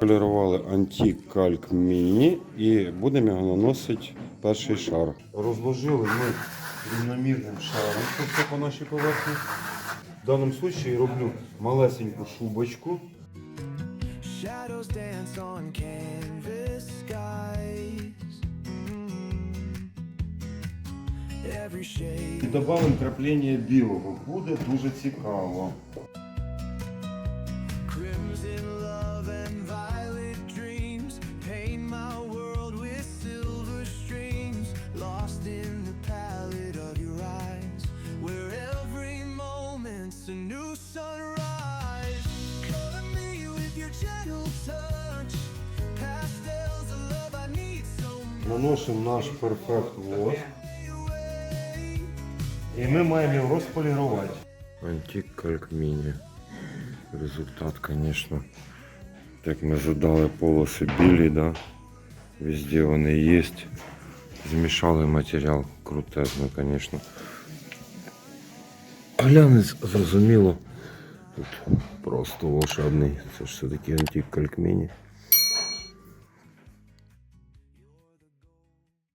Полірували антик кальк міні і будемо його наносити перший шар. Розложили ми рівномірним шаром, все по нашій поверхні. В даному випадку роблю малесеньку шубочку. І додамо краплення білого. Буде дуже цікаво. a new sunrise. Cover me with your gentle touch, pastels of love I need so much. Наносимо наш перфект воск. away. І ми маємо його розполірувати. Антик кальк міні. Результат, звісно. Так ми задали полоси білі, да? Везде вони є. Змішали матеріал крутезно, звісно. Глянець зрозуміло. Тут просто волшебний. Це ж все-таки антик кальк міні.